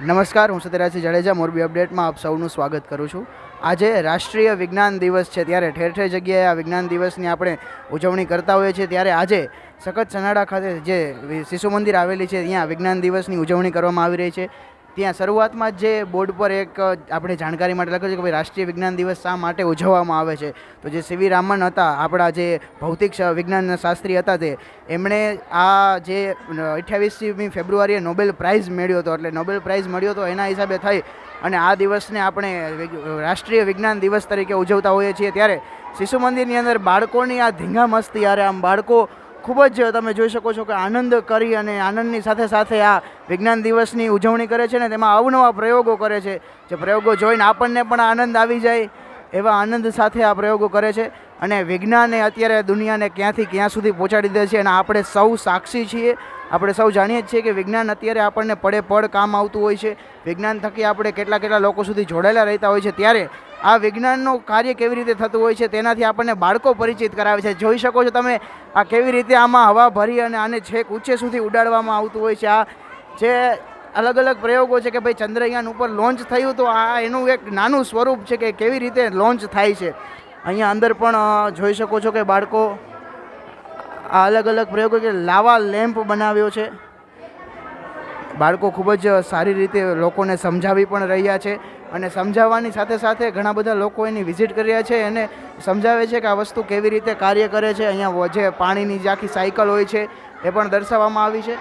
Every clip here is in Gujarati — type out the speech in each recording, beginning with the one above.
નમસ્કાર, હું સત્યરાજસિંહ જાડેજા, મોરબી અપડેટમાં આપ સૌનું સ્વાગત કરું છું. આજે રાષ્ટ્રીય વિજ્ઞાન દિવસ છે, ત્યારે ઠેર ઠેર જગ્યાએ આ વિજ્ઞાન દિવસની આપણે ઉજવણી કરતા હોઈએ છીએ. ત્યારે આજે સખત સનાડા ખાતે જે શિશુ મંદિર આવેલી છે, ત્યાં વિજ્ઞાન દિવસની ઉજવણી કરવામાં આવી રહી છે. ત્યાં શરૂઆતમાં જ બોર્ડ પર એક આપણે જાણકારી માટે લખ્યું છે કે ભાઈ રાષ્ટ્રીય વિજ્ઞાન દિવસ શા માટે ઉજવવામાં આવે છે? તો જે સીવી રામન હતા, આપણા જે ભૌતિક વિજ્ઞાન શાસ્ત્રી હતા તે, એમણે આ જે અઠ્યાવીસમી ફેબ્રુઆરીએ નોબેલ પ્રાઇઝ મેળ્યો હતો. એટલે નોબેલ પ્રાઇઝ મળ્યો હતો એના હિસાબે થઈ અને આ દિવસને આપણે રાષ્ટ્રીય વિજ્ઞાન દિવસ તરીકે ઉજવતા હોઈએ છીએ. ત્યારે શિશુ મંદિરની અંદર બાળકોની આ ધીંગા મસ્તી યારે આમ બાળકો ખૂબ જ તમે જોઈ શકો છો કે આનંદ કરી અને આનંદની સાથે સાથે આ વિજ્ઞાન દિવસની ઉજવણી કરે છે ને તેમાં અવનવા પ્રયોગો કરે છે. જે પ્રયોગો જોઈને આપણને પણ આનંદ આવી જાય. એવા આનંદ સાથે આ પ્રયોગો કરે છે અને વિજ્ઞાને અત્યારે દુનિયાને ક્યાંથી ક્યાં સુધી પહોંચાડી દે છે અને આપણે સૌ સાક્ષી છીએ. આપણે સૌ જાણીએ જ છીએ કે વિજ્ઞાન અત્યારે આપણને પડે પડ કામ આવતું હોય છે. વિજ્ઞાન થકી આપણે કેટલા કેટલા લોકો સુધી જોડાયેલા રહેતા હોય છે. ત્યારે આ વિજ્ઞાનનું કાર્ય કેવી રીતે થતું હોય છે તેનાથી આપણને બાળકો પરિચિત કરાવે છે. જોઈ શકો છો તમે આ કેવી રીતે આમાં હવા ભરી અને આને છેક ઊંચે સુધી ઉડાડવામાં આવતું હોય છે. આ જે અલગ અલગ પ્રયોગો છે કે ભાઈ ચંદ્રયાન ઉપર લોન્ચ થયું તો આ એનું એક નાનું સ્વરૂપ છે કે કેવી રીતે લોન્ચ થાય છે. અહીંયા અંદર પણ જોઈ શકો છો કે બાળકો આ અલગ અલગ પ્રયોગો કે લાવા લેમ્પ બનાવ્યો છે. બાળકો ખૂબ જ સારી રીતે લોકોને સમજાવી પણ રહ્યા છે અને સમજાવવાની સાથે સાથે ઘણા બધા લોકો એની વિઝિટ કર્યા છે અને સમજાવે છે કે આ વસ્તુ કેવી રીતે કાર્ય કરે છે. અહીંયા જે પાણીની જે આખી સાયકલ હોય છે એ પણ દર્શાવવામાં આવી છે.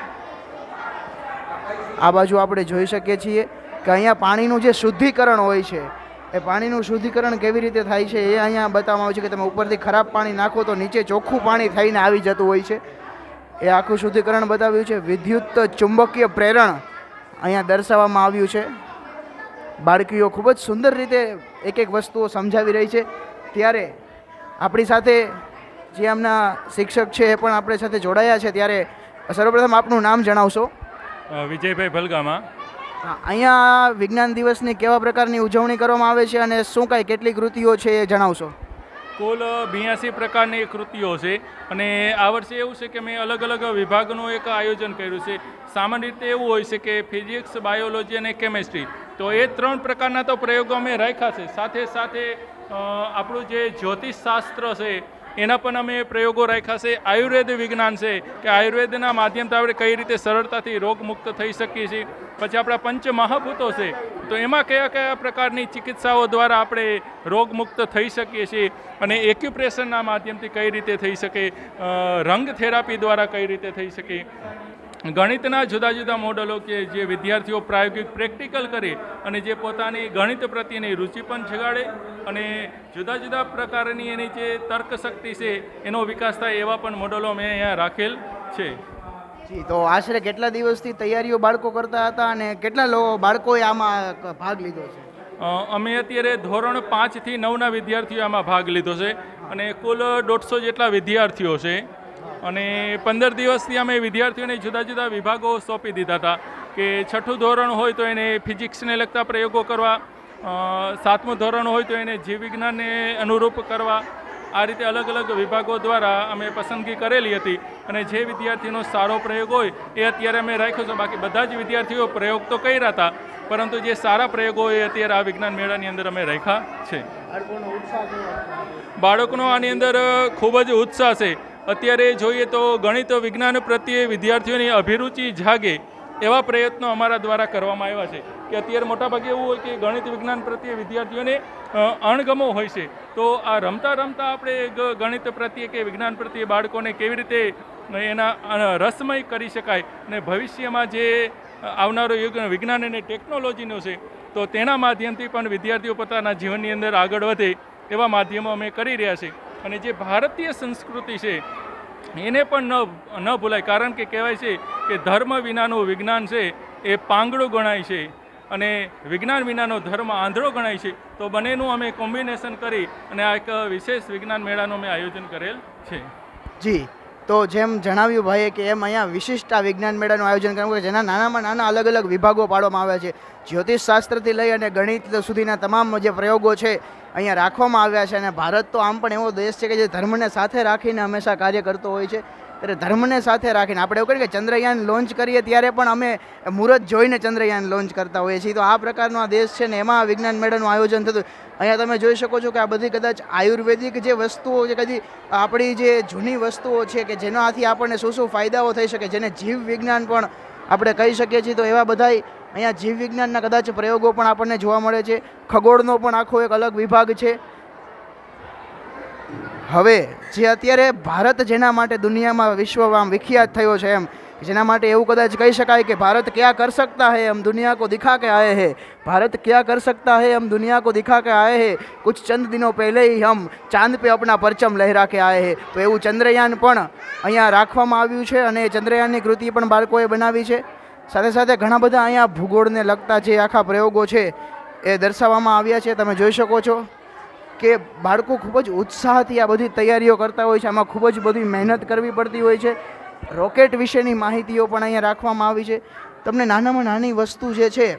આ બાજુ આપણે જોઈ શકીએ છીએ કે અહીંયા પાણીનું જે શુદ્ધિકરણ હોય છે, એ પાણીનું શુદ્ધિકરણ કેવી રીતે થાય છે એ અહીંયા બતાવવામાં આવે છે કે તમે ઉપરથી ખરાબ પાણી નાખો તો નીચે ચોખ્ખું પાણી થઈને આવી જતું હોય છે. એ આખું શુદ્ધિકરણ બતાવ્યું છે. વિદ્યુત ચુંબકીય પ્રેરણ અહીંયા દર્શાવવામાં આવ્યું છે. બાળકીઓ ખૂબ જ સુંદર રીતે એક એક વસ્તુઓ સમજાવી રહી છે. ત્યારે આપણી સાથે જે એમના શિક્ષક છે એ પણ આપણી સાથે જોડાયા છે. ત્યારે સર્વપ્રથમ આપનું નામ જણાવશો. વિજયભાઈ ભલગામાં. અહીંયા વિજ્ઞાન દિવસની કેવા પ્રકારની ઉજવણી કરવામાં આવે છે અને શું કાંઈ કેટલી કૃતિઓ છે એ જણાવશો? કુલ બ્યાસી પ્રકારની કૃતિઓ છે અને આ વર્ષે એવું છે કે મેં અલગ અલગ વિભાગનું એક આયોજન કર્યું છે. સામાન્ય રીતે એવું હોય છે કે ફિઝિક્સ બાયોલોજી અને કેમેસ્ટ્રી. તો એ ત્રણ પ્રકારના તો પ્રયોગો અમે રાખ્યા છે. સાથે સાથે આપણું જે જ્યોતિષશાસ્ત્ર છે એના પણ અમે પ્રયોગો રાખ્યા છે. આયુર્વેદ વિજ્ઞાન છે કે આયુર્વેદના માધ્યમથી આપણે કઈ રીતે સરળતાથી રોગમુક્ત થઈ શકીએ છીએ. પછી આપણા પંચ મહાભૂતો છે. તો એમાં કયા કયા પ્રકારની ચિકિત્સાઓ દ્વારા આપણે રોગમુક્ત થઈ શકીએ છીએ અને એક્યુપ્રેશનના માધ્યમથી કઈ રીતે થઈ શકે? રંગ થેરાપી દ્વારા કઈ રીતે થઈ શકે? ગણિતના જુદા જુદા મોડલો કે જે વિદ્યાર્થીઓ પ્રાયોગિક પ્રેક્ટિકલ કરે અને જે પોતાની ગણિત પ્રત્યેની રુચિ પણ જગાડે અને જુદા જુદા પ્રકારની એની જે તર્ક શક્તિ છે એનો વિકાસ થાય એવા પણ મોડલો મેં અહીંયા રાખેલ છે. જી તો આશરે કેટલા દિવસથી તૈયારીઓ બાળકો કરતા હતા અને કેટલા બાળકોએ આમાં ભાગ લીધો છે? અમે અત્યારે ધોરણ પાંચથી નવના વિદ્યાર્થીઓ આમાં ભાગ લીધો છે અને કુલ દોઢસો જેટલા વિદ્યાર્થીઓ છે. અને પંદર દિવસથી અમે વિદ્યાર્થીઓને જુદા જુદા વિભાગો સોંપી દીધા હતા કે છઠ્ઠું ધોરણ હોય તો એને ફિઝિક્સને લગતા પ્રયોગો કરવા સાતમું ધોરણ હોય તો એને જીવ વિજ્ઞાનને અનુરૂપ કરવા આ રીતે અલગ અલગ વિભાગો દ્વારા અમે પસંદગી કરેલી હતી અને જે વિદ્યાર્થીનો સારો પ્રયોગ હોય એ અત્યારે અમે રાખ્યો છે. બાકી બધા જ વિદ્યાર્થીઓ પ્રયોગ તો કર્યા હતા પરંતુ જે સારા પ્રયોગો હોય એ અત્યારે આ વિજ્ઞાન મેળાની અંદર અમે રાખ્યા છે. બાળકોનો બાળકોનો આની અંદર ખૂબ જ ઉત્સાહ છે. અત્યારે જોઈએ તો ગણિત વિજ્ઞાન પ્રત્યે વિદ્યાર્થીઓની અભિરુચિ જાગે એવા પ્રયત્નો અમારા દ્વારા કરવામાં આવ્યા છે કે અત્યારે મોટાભાગે એવું હોય કે ગણિત વિજ્ઞાન પ્રત્યે વિદ્યાર્થીઓને અણગમો હોય છે. તો આ રમતા રમતા આપણે ગણિત પ્રત્યે કે વિજ્ઞાન પ્રત્યે બાળકોને કેવી રીતે એના રસમય કરી શકાય ને ભવિષ્યમાં જે આવનારો યુગ વિજ્ઞાન અને ટેકનોલોજીનો છે, તો તેના માધ્યમથી પણ વિદ્યાર્થીઓ પોતાના જીવનની અંદર આગળ વધે એવા માધ્યમો અમે કરી રહ્યા છીએ અને જે ભારતીય સંસ્કૃતિ છે એને પણ ન ન ભૂલાય. કારણ કે કહેવાય છે કે ધર્મ વિનાનું વિજ્ઞાન છે એ પાંગડું ગણાય છે. અને વિજ્ઞાન વિનાનો ધર્મ આંધળો ગણાય છે. તો બંનેનું અમે કોમ્બિનેશન કરી અને આ એક વિશેષ વિજ્ઞાન મેળાનું અમે આયોજન કરેલ છે. જી. તો જેમ જણાવ્યું ભાઈએ કે એમ અહીંયા વિશિષ્ટ વિજ્ઞાન મેળાનું આયોજન કરવામાં આવ્યું છે, જેના નાનામાં નાના અલગ અલગ વિભાગો પાડવામાં આવ્યા છે. જ્યોતિષ શાસ્ત્રથી લઈ અને ગણિત સુધીના તમામ જે પ્રયોગો છે અહીંયા રાખવામાં આવ્યા છે. અને ભારત તો આમ પણ એવો દેશ છે કે જે ધર્મને સાથે રાખીને હંમેશા કાર્ય કરતો હોય છે. ત્યારે ધર્મને સાથે રાખીને આપણે એવું કરીએ કે ચંદ્રયાન લોન્ચ કરીએ ત્યારે પણ અમે મુહૂર્ત જોઈને ચંદ્રયાન લોન્ચ કરતા હોઈએ છીએ. તો આ પ્રકારનો આ દેશ છે ને એમાં વિજ્ઞાન મેળાનું આયોજન થતું. અહીંયા તમે જોઈ શકો છો કે આ બધી કદાચ આયુર્વેદિક જે વસ્તુઓ છે, કદી આપણી જે જૂની વસ્તુઓ છે કે જેનાથી આપણને શું શું ફાયદાઓ થઈ શકે, જેને જીવ વિજ્ઞાન પણ આપણે કહી શકીએ છીએ, તો એવા બધાય અહીંયા જીવ વિજ્ઞાનના કદાચ પ્રયોગો પણ આપણને જોવા મળે છે. ખગોળનો પણ આખો એક અલગ વિભાગ છે. હવે જે અત્યારે ભારત જેના માટે દુનિયામાં વિશ્વમાં વિખ્યાત થયો છે એમ, જેના માટે એવું કદાચ કહી શકાય કે ભારત ક્યાં કર સકતા હૈ હમ દુનિયા કો દિખા કે આયે હે? ભારત ક્યાં કર સકતા હૈ હમ દુનિયા કો દિખા કે આયે હે? કુછ ચંદ દિનો પહેલે હી હમ ચાંદ પે અપના પરચમ લહેરા કે આયે હે. તો એવું ચંદ્રયાન પણ અહીંયા રાખવામાં આવ્યું છે અને એ ચંદ્રયાનની કૃતિ પણ બાળકોએ બનાવી છે. સાથે સાથે ઘણા બધા અહીંયા ભૂગોળને લગતા જે આખા પ્રયોગો છે એ દર્શાવવામાં આવ્યા છે, તમે જોઈ શકો છો. કે બાળકો ખૂબ જ ઉત્સાહથી આ બધી તૈયારીઓ કરતા હોય છે. આમાં ખૂબ જ બધી મહેનત કરવી પડતી હોય છે. રોકેટ વિશેની માહિતીઓ પણ અહીંયા રાખવામાં આવી છે. તમને નાનામાં નાની વસ્તુ જે છે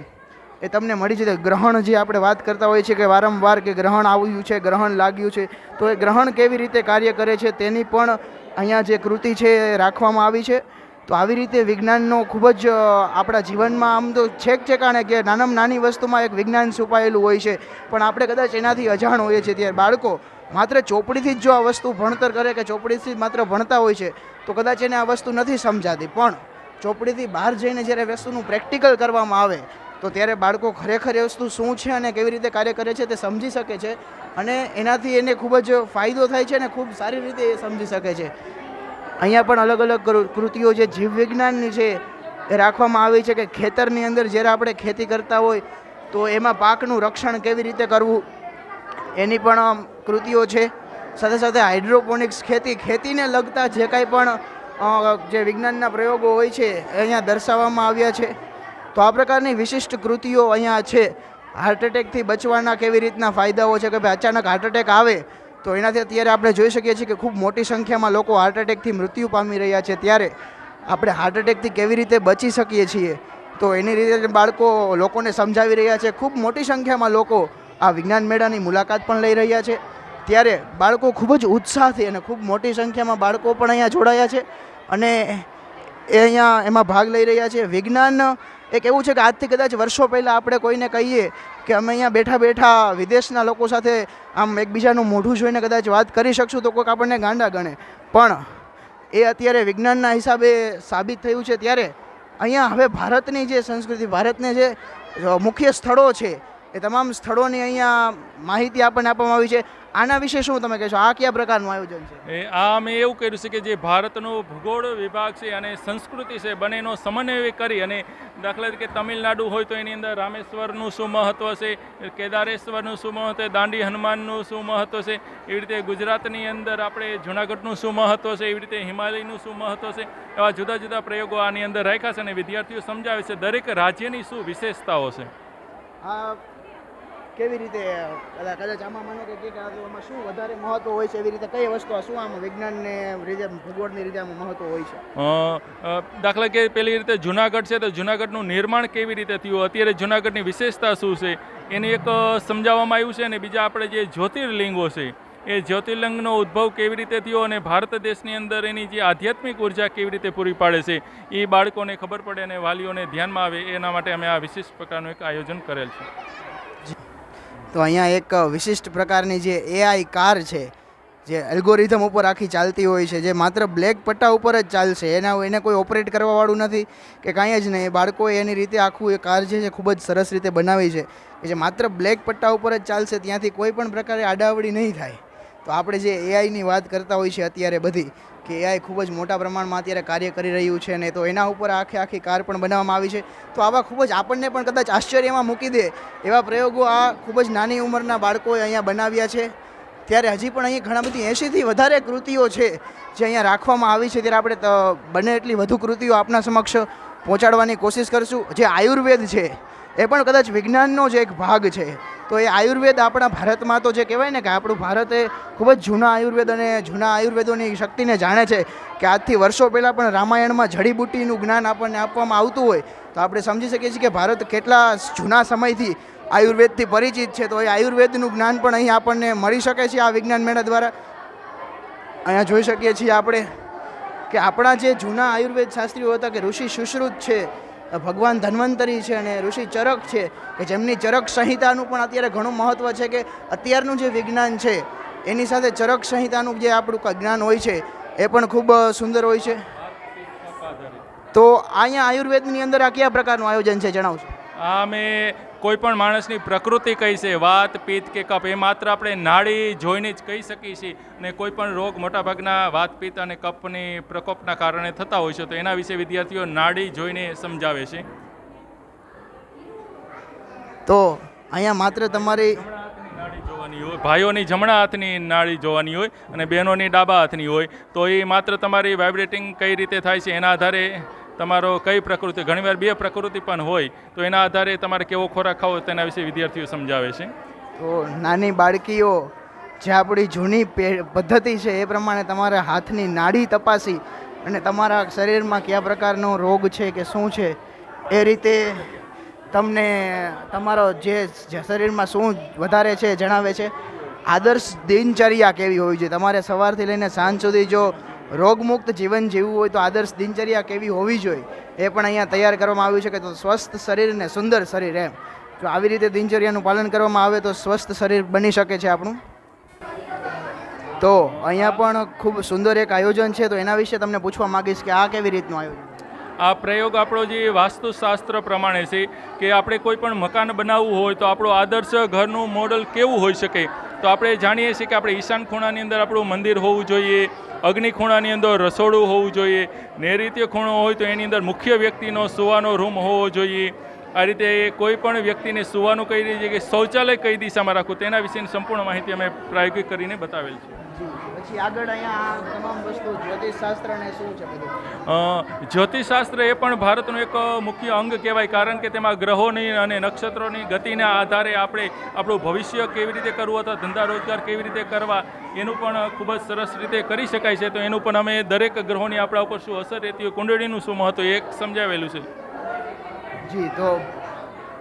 એ તમને મળી જશે. ગ્રહણ જે આપણે વાત કરતા હોઈએ છીએ કે વારંવાર કે ગ્રહણ આવ્યું છે, ગ્રહણ લાગ્યું છે. તો એ ગ્રહણ કેવી રીતે કાર્ય કરે છે તેની પણ અહીંયા જે કૃતિ છે એ રાખવામાં આવી છે. તો આવી રીતે વિજ્ઞાનનો ખૂબ જ આપણા જીવનમાં આમ તો છેક છેકાણે કે નાનામાં નાની વસ્તુમાં એક વિજ્ઞાન છુપાયેલું હોય છે. પણ આપણે કદાચ એનાથી અજાણ હોઈએ છીએ ત્યારે બાળકો માત્ર ચોપડીથી જ જો આ વસ્તુ ભણતર કરે કે ચોપડીથી જ માત્ર ભણતા હોય છે, તો કદાચ એને આ વસ્તુ નથી સમજાતી. પણ ચોપડીથી બહાર જઈને જ્યારે વસ્તુનું પ્રેક્ટિકલ કરવામાં આવે, તો ત્યારે બાળકો ખરેખર એ વસ્તુ શું છે અને કેવી રીતે કાર્ય કરે છે તે સમજી શકે છે અને એનાથી એને ખૂબ જ ફાયદો થાય છે અને ખૂબ સારી રીતે એ સમજી શકે છે. અહીંયા પણ અલગ અલગ કૃતિઓ જે જીવવિજ્ઞાનની છે, એ રાખવામાં આવી છે કે ખેતરની અંદર જ્યારે આપણે ખેતી કરતા હોય, તો એમાં પાકનું રક્ષણ કેવી રીતે કરવું, એની પણ કૃતિઓ છે. સાથે સાથે હાઇડ્રોપોનિક્સ ખેતી, ખેતીને લગતા જે કાંઈ પણ જે વિજ્ઞાનના પ્રયોગો હોય છે અહીંયા દર્શાવવામાં આવ્યા છે. તો આ પ્રકારની વિશિષ્ટ કૃતિઓ અહીંયા છે. હાર્ટ એટેકથી બચવાના કેવી રીતના ફાયદાઓ છે કે ભાઈ અચાનક હાર્ટ એટેક આવે તો એનાથી અત્યારે આપણે જોઈ શકીએ છીએ કે ખૂબ મોટી સંખ્યામાં લોકો હાર્ટ એટેકથી મૃત્યુ પામી રહ્યા છે. ત્યારે આપણે હાર્ટ એટેકથી કેવી રીતે બચી શકીએ છીએ? તો એની રીતે બાળકો લોકોને સમજાવી રહ્યા છે. ખૂબ મોટી સંખ્યામાં લોકો આ વિજ્ઞાન મેળાની મુલાકાત પણ લઈ રહ્યા છે. ત્યારે બાળકો ખૂબ જ ઉત્સાહથી અને ખૂબ મોટી સંખ્યામાં બાળકો પણ અહીંયા જોડાયા છે અને એ અહીંયા એમાં ભાગ લઈ રહ્યા છે. વિજ્ઞાન એક એવું છે કે આજથી કદાચ વર્ષો પહેલાં આપણે કોઈને કહીએ કે અમે અહીંયા બેઠા બેઠા વિદેશના લોકો સાથે આમ એકબીજાનું મોઢું જોઈને કદાચ વાત કરી શકશું તો કોઈક આપણને ગાંડા ગણે. પણ એ અત્યારે વિજ્ઞાનના હિસાબે સાબિત થયું છે ત્યારે અહીંયા હવે ભારતની જે સંસ્કૃતિ, ભારતને જે મુખ્ય સ્થળો છે એ તમામ સ્થળોની અહીંયા માહિતી આપણને આપવામાં આવી છે. આના વિશે શું તમે કહેશો? આ કયા પ્રકારનું આયોજન છે? એ આ અમે એવું કર્યું છે કે જે ભારતનો ભૂગોળ વિભાગ છે અને સંસ્કૃતિ છે બંનેનો સમન્વય કરી અને દાખલા તરીકે તમિલનાડુ હોય તો એની અંદર રામેશ્વરનું શું મહત્ત્વ છે કેદારેશ્વરનું શું મહત્ત્વ છે દાંડી હનુમાનનું શું મહત્ત્વ છે એવી રીતે ગુજરાતની અંદર આપણે જૂનાગઢનું શું મહત્ત્વ છે એવી રીતે હિમાલયનું શું મહત્ત્વ છે એવા જુદા જુદા પ્રયોગો આની અંદર રાખ્યા છે અને વિદ્યાર્થીઓ સમજાવે છે દરેક રાજ્યની શું વિશેષતાઓ છે. આ કેવી રીતે કદાચ આમાં મને કે આમાં શું વધારે મહત્વ હોય છે, એવી રીતે કઈ વસ્તુ શું આમ વિજ્ઞાનને રીતે, ભૂગોળની રીતે આમાં મહત્વ હોય છે? દાખલા કે પેલી રીતે જુનાગઢ છે તો જુનાગઢનું નિર્માણ કેવી રીતે થયું? અત્યારે જુનાગઢની વિશેષતા શું છે? એને એક સમજાવવામાં આવ્યું છે અને બીજા આપણે જે જ્યોતિર્લિંગો છે, એ જ્યોતિર્લિંગનો ઉદ્ભવ કેવી રીતે થયો અને ભારત દેશની અંદર એની જે આધ્યાત્મિક ઊર્જા કેવી રીતે પૂરી પાડે છે એ બાળકોને ખબર પડે અને વાલીઓને ધ્યાનમાં આવે, એના માટે અમે આ વિશેષ પ્રકારનું એક આયોજન કરેલ છે. તો અહીંયા એક વિશિષ્ટ પ્રકારની જે એઆઈ કાર છે, જે એલ્ગોરિધમ ઉપર આખી ચાલતી હોય છે, જે માત્ર બ્લેક પટ્ટા ઉપર જ ચાલશે, એના એને કોઈ ઓપરેટ કરવાવાળું નથી કે કાંઈ જ નહીં બાળકોએ એની રીતે આખું એ કાર છે જે ખૂબ જ સરસ રીતે બનાવી છે કે જે માત્ર બ્લેક પટ્ટા ઉપર જ ચાલશે, ત્યાંથી કોઈ પણ પ્રકારે આડાવડી નહીં થાય. તો આપણે જે એઆઈની વાત કરતા હોય છે અત્યારે બધી, કે એઆઈ ખૂબ જ મોટા પ્રમાણમાં અત્યારે કાર્ય કરી રહ્યું છે ને તો એના ઉપર આખે આખી કાર પણ બનાવવામાં આવી છે. તો આવા ખૂબ જ આપણને પણ કદાચ આશ્ચર્યમાં મૂકી દે એવા પ્રયોગો આ ખૂબ જ નાની ઉંમરના બાળકોએ અહીંયા બનાવ્યા છે. ત્યારે હજી પણ અહીં ઘણા બધી એંશીથી વધારે કૃતિઓ છે જે અહીંયા રાખવામાં આવી છે. ત્યારે આપણે બને એટલી વધુ કૃતિઓ આપના સમક્ષ પહોંચાડવાની કોશિશ કરશું. જે આયુર્વેદ છે એ પણ કદાચ વિજ્ઞાનનો જ એક ભાગ છે. તો એ આયુર્વેદ આપણા ભારતમાં તો જે કહેવાય ને કે આપણું ભારત એ ખૂબ જ જૂના આયુર્વેદ અને જૂના આયુર્વેદોની શક્તિને જાણે છે કે આજથી વર્ષો પહેલાં પણ રામાયણમાં જડીબુટ્ટીનું જ્ઞાન આપણને આપવામાં આવતું હોય, તો આપણે સમજી શકીએ છીએ કે ભારત કેટલા જૂના સમયથી આયુર્વેદથી પરિચિત છે. તો એ આયુર્વેદનું જ્ઞાન પણ અહીં આપણને મળી શકે છે આ વિજ્ઞાન મેળા દ્વારા. અહીંયા જોઈ શકીએ છીએ આપણે કે આપણા જે જૂના આયુર્વેદ શાસ્ત્રીઓ હતા કે ઋષિ સુશ્રુત છે ભગવાન ધન્વંતરી છે અને ઋષિ ચરક છે, કે જેમની ચરક સંહિતાનું પણ અત્યારે ઘણું મહત્ત્વ છે કે અત્યારનું જે વિજ્ઞાન છે, એની સાથે ચરક સંહિતાનું જે આપણું જ્ઞાન હોય છે, એ પણ ખૂબ સુંદર હોય છે. તો અહીંયા આયુર્વેદની અંદર આ કયા પ્રકારનું આયોજન છે જણાવશો? આ મેં કોઈ પણ માણસની પ્રકૃતિ કઈ છે વાત પિત્ત કે કફ એ માત્ર આપણે નાડી જોઈને જ કહી શકીએ છીએ. અને કોઈ પણ રોગ મોટાભાગના વાત પિત્ત અને કફની પ્રકોપના કારણે થતા હોય છે. તો એના વિશે વિદ્યાર્થીઓ નાડી જોઈને સમજાવે છે. તો અહીંયા માત્ર તમારી જોવાની હોય ભાઈઓની જમણા હાથની નાળી જોવાની હોય અને બહેનોની ડાબા હાથની હોય તો એ માત્ર તમારી વાઇબ્રેટિંગ કઈ રીતે થાય છે એના આધારે તમારો કઈ પ્રકૃતિ? ઘણીવાર બે પ્રકૃતિ પણ હોય, તો એના આધારે તમારે કેવો ખોરાક ખાવો તેના વિશે વિદ્યાર્થીઓ સમજાવે છે. તો નાની બાળકીઓ, જે આપણી જૂની પદ્ધતિ છે એ પ્રમાણે તમારા હાથની નાડી તપાસી અને તમારા શરીરમાં કયા પ્રકારનો રોગ છે કે શું છે, એ રીતે તમને તમારો જે શરીરમાં શું વધારે છે જણાવે છે. આદર્શ દિનચર્યા કેવી હોવી જોઈએ? તમારે સવારથી લઈને સાંજ સુધી જો રોગમુક્ત જીવન જીવવું હોય તો આદર્શ દિનચર્યા કેવી હોવી જોઈએ એ પણ અહીંયા તૈયાર કરવામાં આવ્યું છે કે તો સ્વસ્થ શરીર ને સુંદર શરીર એમ. જો આવી રીતે દિનચર્યાનું પાલન કરવામાં આવે તો સ્વસ્થ શરીર બની શકે છે આપણું. તો અહીંયા પણ ખૂબ સુંદર એક આયોજન છે તો એના વિશે તમને પૂછવા માગીશ કે આ કેવી રીતનું આયોજન? આ પ્રયોગ આપણો જે વાસ્તુશાસ્ત્ર પ્રમાણે છે કે આપણે કોઈ પણ મકાન બનાવવું હોય તો આપણું આદર્શ ઘરનું મોડલ કેવું હોઈ શકે? તો આપણે જાણીએ છીએ કે આપણે ઈશાન ખૂણાની અંદર આપણું મંદિર હોવું જોઈએ, અગ્નિ ખૂણાની અંદર રસોડું હોવું જોઈએ, નૈઋત્ય ખૂણો હોય તો એની અંદર મુખ્ય વ્યક્તિનો સુવાનો રૂમ હોવો જોઈએ. આ રીતે કોઈ પણ વ્યક્તિને સુવાનું કઈ રીતે કે શૌચાલય કઈ દિશામાં રાખવું, તેના વિશેની સંપૂર્ણ માહિતી અમે પ્રાયોગિક કરીને બતાવેલ છે. પછી આગળ અહીંયા આ તમામ વસ્તુ જ્યોતિષશાસ્ત્ર ને શું છે બધું? જ્યોતિષશાસ્ત્ર એ પણ ભારતનું એક મુખ્ય અંગ કહેવાય કારણ કે તેમાં ગ્રહોની અને નક્ષત્રોની ગતિના આધારે આપણે આપણું ભવિષ્ય કેવી રીતે કરવું અથવા ધંધા રોજગાર કેવી રીતે કરવા એનું પણ ખૂબ જ સરસ રીતે કરી શકાય છે. તો એનું પણ અમે દરેક ગ્રહોની આપણા ઉપર શું અસર રહેતી હોય કુંડળીનું શું મહત્વ એક સમજાવેલું છે. જી તો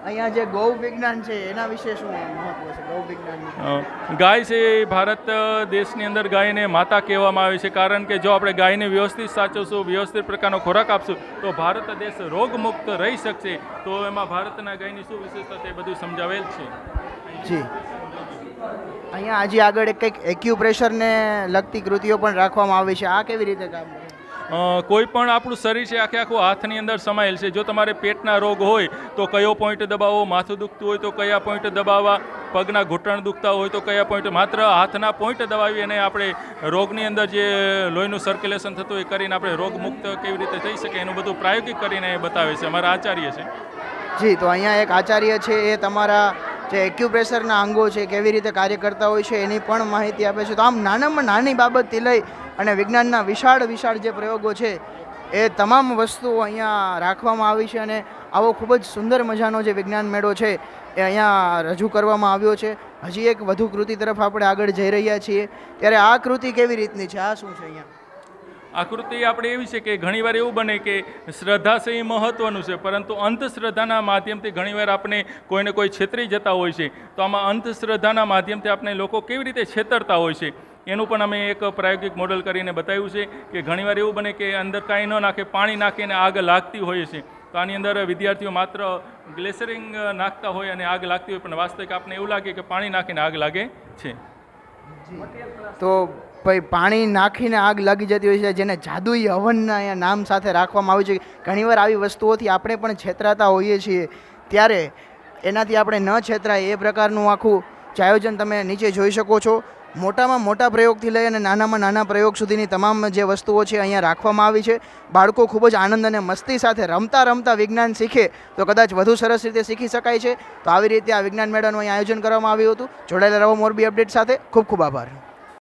અહીંયા જે ગૌ વિજ્ઞાન છે એના વિશે શું મહત્વ છે ગૌ વિજ્ઞાનનું? ગાય છે એ ભારત દેશની અંદર ગાયને માતા કહેવામાં આવે છે. કારણ કે જો આપણે ગાયને વ્યવસ્થિત સાચવશું વ્યવસ્થિત પ્રકારનો ખોરાક આપશું તો ભારત દેશ રોગમુક્ત રહી શકશે. તો એમાં ભારતના ગાયની શું વિશેષતા તે બધું સમજાવેલ છે. જી. અહીંયા આજે આગળ એક કંઈક એક્યુપ્રેશરને લગતી કૃતિઓ પણ રાખવામાં આવી છે. આ કેવી રીતે કામ કોઈ પણ આપણું શરીર છે, આખે આખું હાથની અંદર સમાયેલ છે. જો તમારે પેટના રોગ હોય, તો કયો પોઈન્ટ દબાવવો માથું દુખતું હોય, તો કયા પોઈન્ટ દબાવવા? પગના ઘૂંટણ દુખતા હોય, તો કયા પોઈન્ટ માત્ર હાથના પોઈન્ટ દબાવી અને આપણે રોગની અંદર જે લોહીનું સર્ક્યુલેશન થતું એ કરીને આપણે રોગમુક્ત કેવી રીતે થઈ શકે, એનું બધું પ્રાયોગિક કરીને એ બતાવે છે. અમારા આચાર્ય છે. જી, તો અહીંયા એક આચાર્ય છે, એ તમારા જે એક્યુપ્રેશરના અંગો છે, કેવી રીતે કાર્ય કરતા હોય છે, એની પણ માહિતી આપે છે. તો આમ નાનામાં નાની બાબતથી લઈ અને વિજ્ઞાનના વિશાળ વિશાળ જે પ્રયોગો છે, એ તમામ વસ્તુઓ અહીંયા રાખવામાં આવી છે અને આવો ખૂબ જ સુંદર મજાનો જે વિજ્ઞાન મેળો છે, એ અહીંયા રજૂ કરવામાં આવ્યો છે. હજી એક વધુ કૃતિ તરફ આપણે આગળ જઈ રહ્યા છીએ. ત્યારે આ કૃતિ કેવી રીતની છે? આ શું છે અહીંયા? આકૃતિ આપણે એવી છે કે ઘણીવાર એવું બને કે શ્રદ્ધા છે એ મહત્વનું છે, પરંતુ અંધશ્રદ્ધાના માધ્યમથી ઘણીવાર આપણે કોઈને કોઈ છેતરી જતા હોય છે. તો આમાં અંધશ્રદ્ધાના માધ્યમથી આપણે લોકો કેવી રીતે છેતરતા હોય છે? એનું પણ અમે એક પ્રાયોગિક મોડલ કરીને બતાવ્યું છે કે ઘણીવાર એવું બને કે અંદર કાંઈ ન નાખે, પાણી નાખીને આગ લાગતી હોય છે. તો આની અંદર વિદ્યાર્થીઓ માત્ર ગ્લેસરિંગ નાખતા હોય અને આગ લાગતી હોય, પણ વાસ્તવિક આપણે એવું લાગે કે પાણી નાખીને આગ લાગે છે. તો ભાઈ, પાણી નાખીને આગ લાગી જતી હોય છે, જેને જાદુઈ હવનના અહીંયા નામ સાથે રાખવામાં આવ્યું છે. ઘણીવાર આવી વસ્તુઓથી આપણે પણ છેતરાતા હોઈએ છીએ. ત્યારે એનાથી આપણે ન છેતરાય એ પ્રકારનું આખું આયોજન તમે નીચે જોઈ શકો છો. મોટામાં મોટા પ્રયોગથી લઈ અને નાનામાં નાના પ્રયોગ સુધીની તમામ જે વસ્તુઓ છે અહીંયા રાખવામાં આવી છે. બાળકો ખૂબ જ આનંદ અને મસ્તી સાથે રમતા રમતા વિજ્ઞાન શીખે તો કદાચ વધુ સરસ રીતે શીખી શકાય છે. તો આવી રીતે આ વિજ્ઞાન મેળાનું અહીંયા આયોજન કરવામાં આવ્યું હતું. જોડાયેલા રહો મોરબી અપડેટ સાથે. ખૂબ ખૂબ આભાર.